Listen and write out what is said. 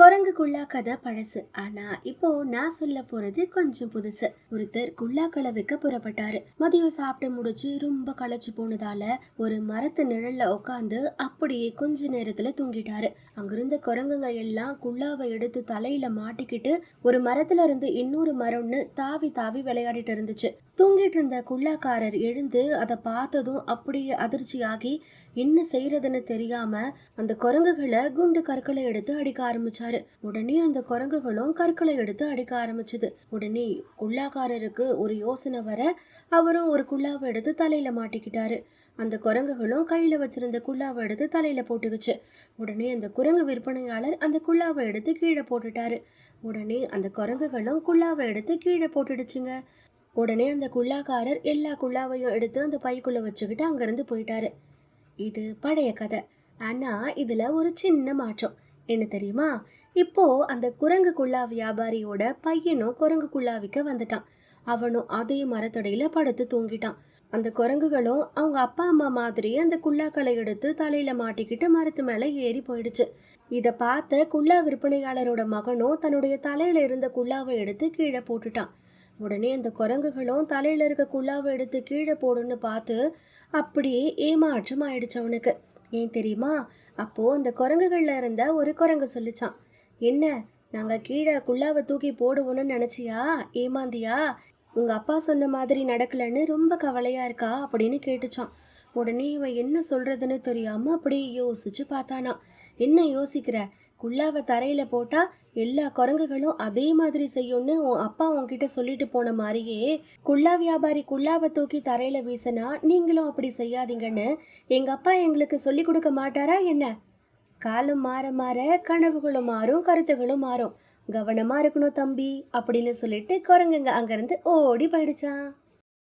குரங்கு குல்லா கதை பழசு. ஆனா இப்போ நான் சொல்ல போறது கொஞ்சம் புதுசு. ஒருத்தர் குல்லா விற்க புறப்பட்டாரு. மதியம் சாப்பிட்டு முடிச்சு ரொம்ப களைச்சு போனதால ஒரு மரத்து நிழல்ல உட்காந்து அப்படியே கொஞ்ச நேரத்துல தூங்கிட்டாரு. அங்கிருந்த குரங்குங்க எல்லாம் குல்லாவை எடுத்து தலையில மாட்டிக்கிட்டு ஒரு மரத்துல இருந்து இன்னொரு மரம்னு தாவி தாவி விளையாடிட்டு இருந்துச்சு. தூங்கிட்டு இருந்த குல்லாக்காரர் எழுந்து அதை பார்த்ததும் அப்படியே அதிர்ச்சியாகி என்ன செய்யறதுன்னு தெரியாம அந்த குரங்குகளை குண்டு கற்களை எடுத்து அடிக்க ஆரம்பிச்சாரு. உடனே அந்த குரங்குகளும் கற்களை எடுத்து அடிக்க ஆரம்பிச்சது. உடனே குள்ளாக்காரருக்கு ஒரு யோசனை வர அவரும் ஒரு குள்ளாவை எடுத்து தலையில மாட்டிக்கிட்டாரு. அந்த குரங்குகளும் கையில வச்சிருந்த குள்ளாவை எடுத்து தலையில போட்டுக்குச்சு. உடனே அந்த குரங்கு விற்பனையாளர் அந்த குள்ளாவை எடுத்து கீழே போட்டுட்டாரு. உடனே அந்த குரங்குகளும் குள்ளாவை எடுத்து கீழே போட்டுடுச்சுங்க. உடனே அந்த குள்ளாக்காரர் எல்லா குள்ளாவையும் எடுத்து அந்த பைக்குள்ள வச்சுக்கிட்டு அங்கிருந்து போயிட்டாரு. இது பழைய கதை. ஆனா இதுல ஒரு சின்ன மாற்றம். என்ன தெரியுமா? இப்போ அந்த குரங்கு குள்ளா வியாபாரியோட பையனும் குரங்கு குள்ளா வந்துட்டான். அவனும் அதே மரத்தடையில படுத்து தூங்கிட்டான். அந்த குரங்குகளும் அவங்க அப்பா அம்மா மாதிரி அந்த குள்ளாக்களை எடுத்து தலையில மாட்டிக்கிட்டு மரத்து மேல ஏறி போயிடுச்சு. இதை பார்த்த குள்ளா விற்பனையாளரோட மகனும் தன்னுடைய தலையில இருந்த குள்ளாவை எடுத்து கீழே போட்டுட்டான். உடனே அந்த குரங்குகளும் தலையில இருக்க குள்ளாவை எடுத்து கீழே போடுன்னு பார்த்து அப்படியே ஏமாற்றம் ஆயிடுச்சு அவனுக்கு. ஏன் தெரியுமா? அப்போது அந்த குரங்குகளில் இருந்த ஒரு குரங்கு சொல்லிச்சான். என்ன நாங்கள் கீழே குள்ளாவை தூக்கி போடுவோன்னு நினச்சியா? ஏமாந்தியா? உங்கள் அப்பா சொன்ன மாதிரி நடக்கலன்னு ரொம்ப கவலையாக இருக்கா? அப்படின்னு கேட்டுச்சான். உடனே இவன் என்ன சொல்கிறதுன்னு தெரியாமல் அப்படியே யோசிச்சு பார்த்தானா. என்ன யோசிக்கிற? குள்ளாவை தரையில் போட்டால் எல்லா குரங்குகளும் அதே மாதிரி செய்யும்னு உன் அப்பா உன்கிட்ட சொல்லிட்டு போன மாதிரியே குள்ளா வியாபாரி குள்ளாவை தூக்கி தரையில் வீசினா நீங்களும் அப்படி செய்யாதீங்கன்னு எங்கள் அப்பா எங்களுக்கு சொல்லி கொடுக்க மாட்டாரா என்ன? காலம் மாற மாற கனவுகளும் மாறும் கருத்துகளும் மாறும். கவனமாக இருக்கணும் தம்பி அப்படின்னு சொல்லிட்டு குரங்குங்க அங்கேருந்து ஓடி போயிடுச்சான்